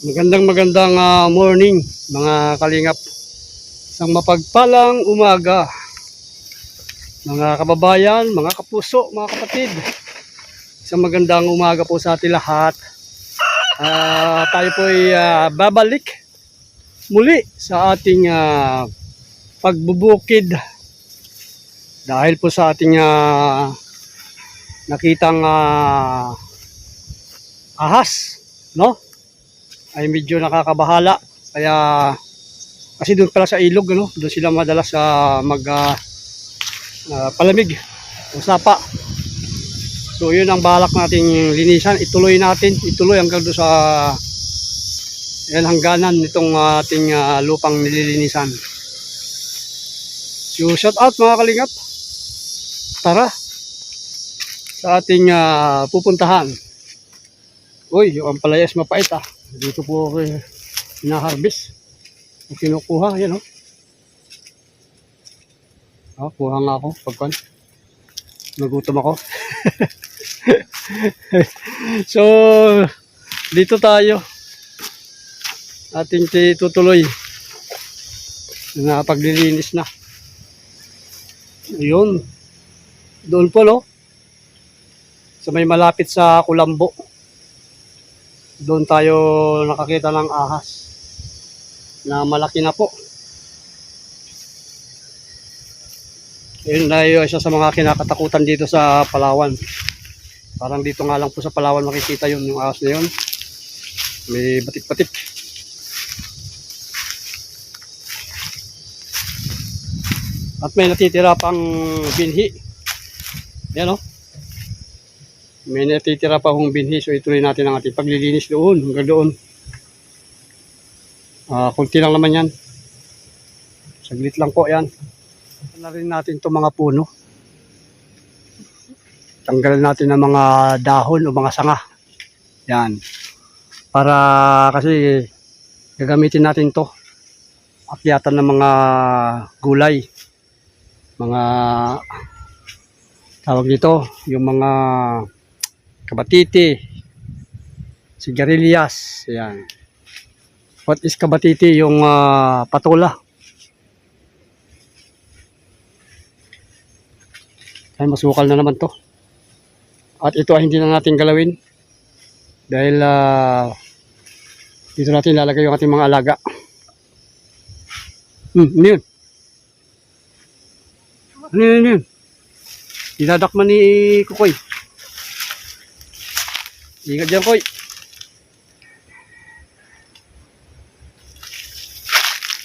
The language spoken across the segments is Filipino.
Magandang magandang ah, morning mga kalingap. Isang mapagpalang umaga. Mga kababayan, mga kapuso, mga kapatid. Isang magandang umaga po sa ating lahat. Ah, tayo po ay ah, babalik muli sa ating ah, pagbubukid. Dahil po sa ating ah, nakitang ah, ahas, no? Ay medyo nakakabahala. Kaya kasi doon pala sa ilog ano, doon sila madalas sa mag ah, ah, palamig o sapa. So yun ang balak nating linisan, ituloy natin, ituloy hanggang doon sa yan hangganan nitong ating ah, lupang nililinisan. So shout out mga kalingap. Tara sa ating ah, pupuntahan. Uy, yung ampalayas mapait ah. Dito po ako eh, hinaharvest. Kinukuha, yan oh. Ah, kuha nga ako pagkan. Nagutom ako. so, dito tayo. Ating tutuloy. Na paglilinis na. Ayun. Doon po, no? Sa may malapit sa Kulambo doon tayo nakakita ng ahas na malaki na po. Yun tayo isa sa mga kinakatakutan dito sa Palawan. Parang dito nga lang po sa Palawan makikita yun, yung ahas na yun. May batik-batik. At may natitira pang binhi. Yan o. May natitira pa hong binhi. So ituloy natin ang ating paglilinis doon. Hanggang doon. Ah, kunti lang naman yan. Saglit lang po yan. Na rin natin itong mga puno. Tanggalan natin ng mga dahon o mga sanga. Yan. Para kasi gagamitin natin to. Akyatan ng mga gulay. Mga tawag dito, yung mga kabatiti, sigarilyas, yan. What is kabatiti? Yung ah, patula. Ay, masukal na naman to. At ito ay hindi na natin galawin. Dahil ah, dito natin lalagay yung ating mga alaga. Hmm, ano yun? Ano yun, ano yun? Dinadakman ni Kukoy. Ingat dyan, Koy.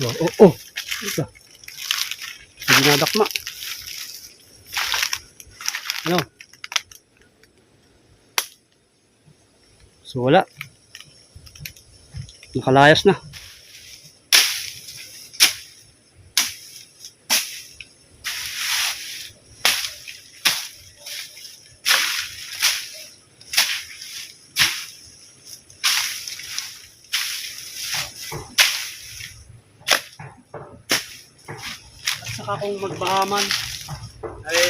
Oh, oh, oh. Ito. Dinadakma. Ano? So, wala. Nakalayas na. Saka kung magbahaman ay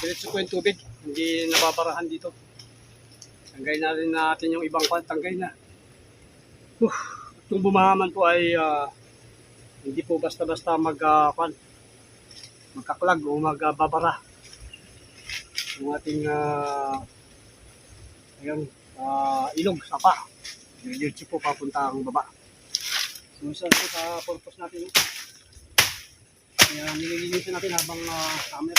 diretso ko yung tubig. Hindi nababarahan dito. Tanggay na rin natin yung ibang kwan. Tanggay na. Uh, itong bumahaman po ay ah, hindi po basta-basta mag uh, magkaklag o magbabara. Yung ating uh, ayun, ah, ilog, sapa. Diretso po papunta ang baba. So, isa sa purpose natin. Kaya nililinisin natin habang uh, summer.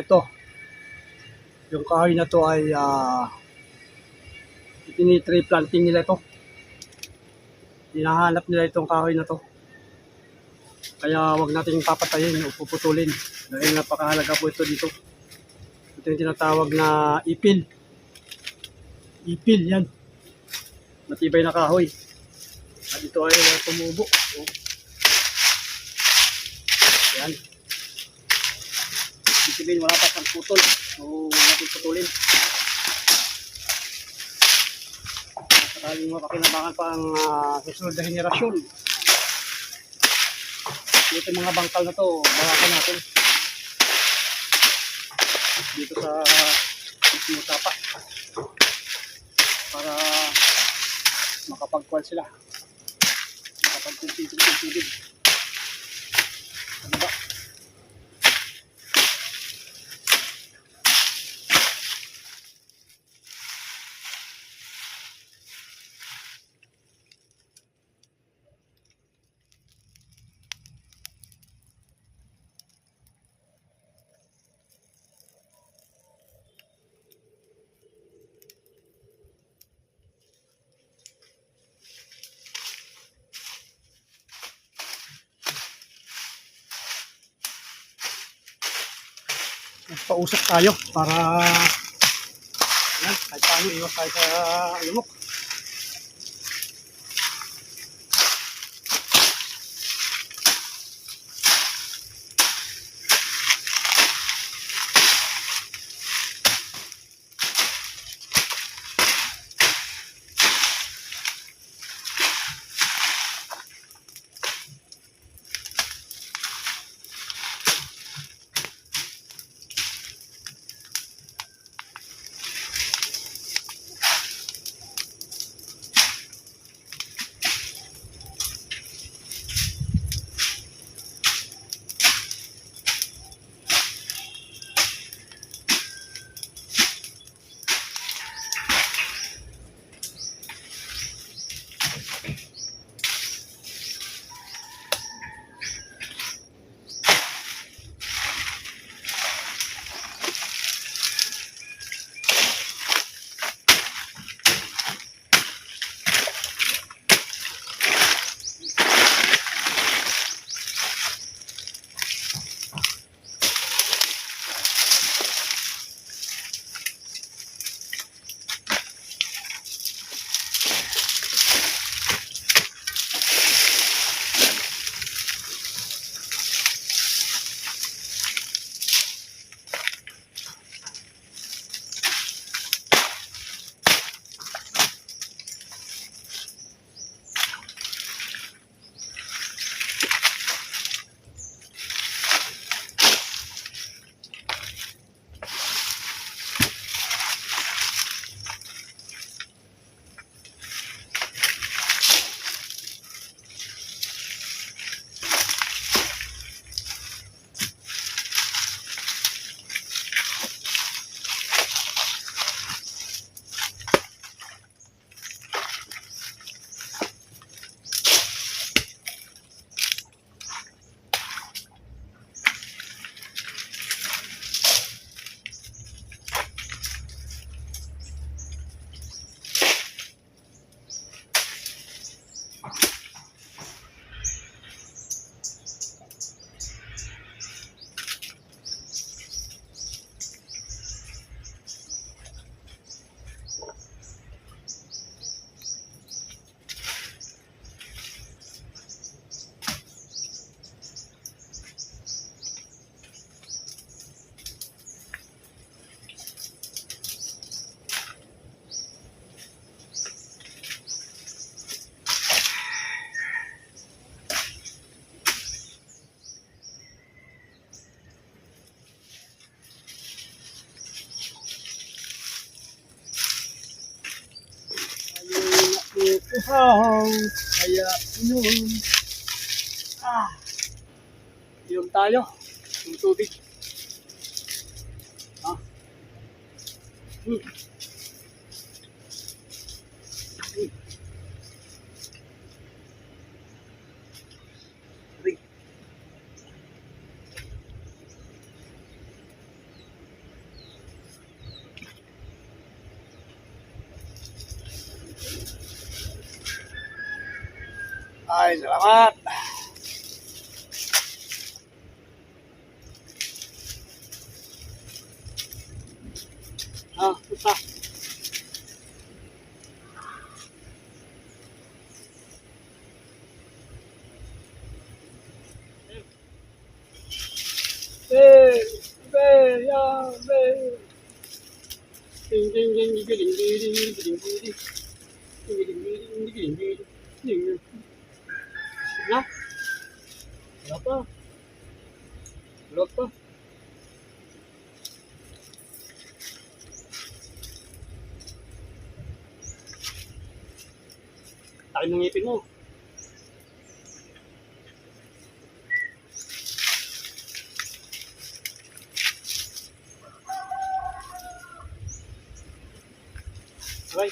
Ito. Yung kahoy na to ay ah itinitree planting nila ito. Hinahanap nila itong kahoy na to. Kaya wag nating papatayin o puputulin. Dahil napakahalaga po ito dito. Ito yung tinatawag na ipil. Ipil yan. Matibay na kahoy. At ito ay uh, tumubo. Yan. Ibig wala pa pang putol. So, natin putulin. Sakaling mapakinabangan pa ang ah, susunod na henerasyon. Dito mga bangkal na to, bawakan natin. Dito sa mismo tapa. Para makapagkuhan sila. Makapagkunting ng Pausap tayo para yan, kahit paano iwas tayo sa lumok. Uhaw, kaya yun. Ah, inom tayo ng tubig. Salamat. Ah, puta. Hey, hey, yeah, hey. Ding, ding, ding, ding, ding, ding, ding, ding, ding, ding. Ding, ding, ding, ding, ding, ding, ding, ding. Na? Wala pa. Wala pa. Laki ng ngipin mo. Aray.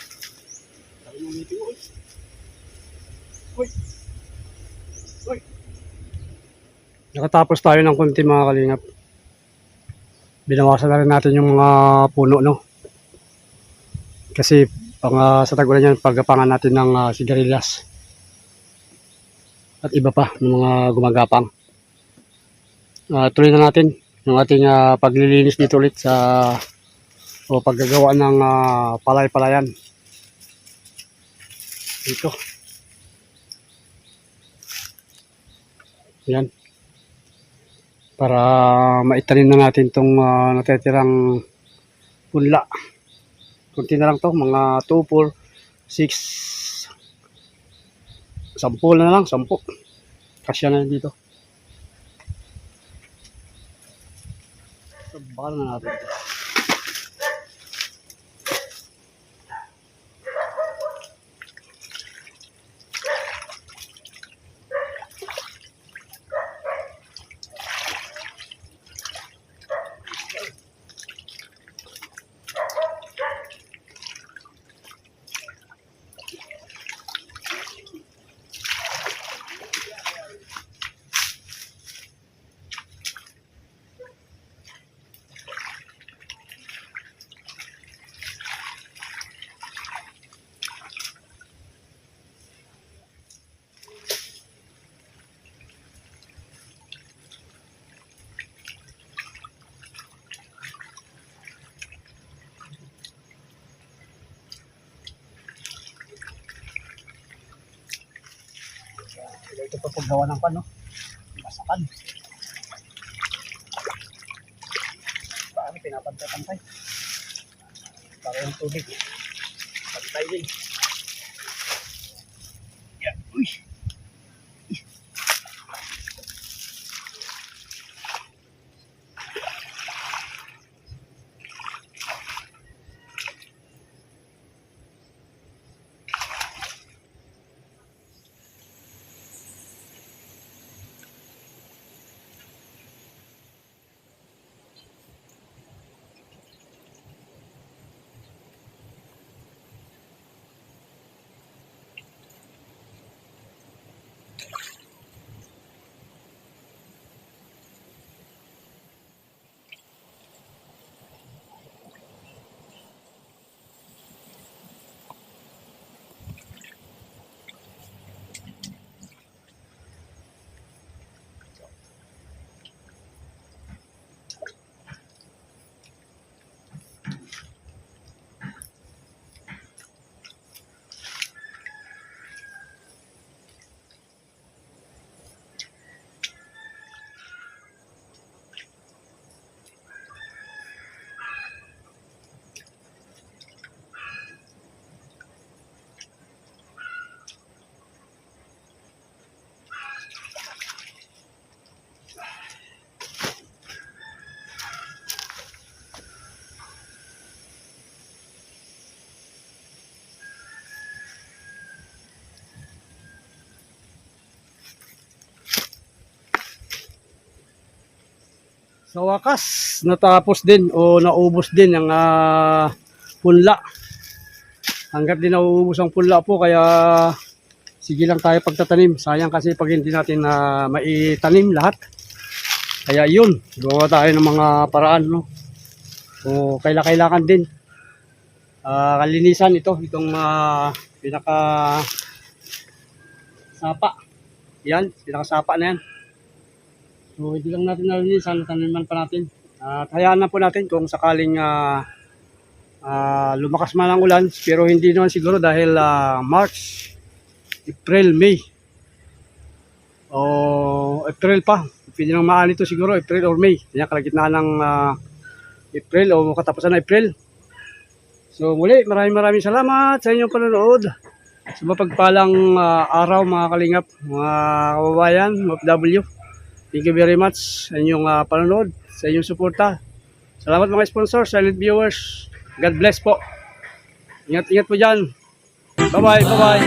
Laki ng ngipin mo. Uy. Uy. Nakatapos tayo ng konti mga kalingap. Binawasan na rin natin yung mga puno, no? Kasi pang ah, sa tagulan yan, paggapangan natin ng ah, sigarilyas. At iba pa ng mga gumagapang. Ah, tuloy na natin yung ating ah, paglilinis dito ulit sa o paggagawa ng ah, palay-palayan. Dito. Yan. Para maitanim na natin tong ah, natitirang punla. Kunti na lang to, mga 2, 4, 6, 10 na lang, 10. Kasya na dito. So, baka na natin ito. Ito pa paggawa ng pan, no? Masakan. Paano pinapantay-pantay? Para yung tubig. Pantay Sa wakas, natapos din o naubos din ang ah, punla. Hanggat di nauubos ang punla po, kaya sige lang tayo pagtatanim. Sayang kasi pag hindi natin na maitanim lahat. Kaya yun, gawa tayo ng mga paraan. No? So, kaila-kailangan din. Ah, kalinisan ito, itong ah, pinaka sapa. Yan, pinakasapa na yan. So, hindi lang natin nalinisan, taniman pa natin. At hayaan na po natin kung sakaling ah, ah, lumakas man ang ulan, pero hindi naman siguro dahil ah, March, April, May. O April pa. Pwede nang maali ito siguro, April or May. Kaya kalagitnaan ng ah, April o katapusan ng April. So muli, maraming maraming salamat sa inyong panonood. Sa mapagpalang ah, araw mga kalingap, mga kababayan, MFW. Thank you very much sa inyong ah, panonood, sa inyong suporta. Salamat mga sponsors, silent viewers. God bless po. Ingat-ingat po dyan. Bye-bye, bye-bye.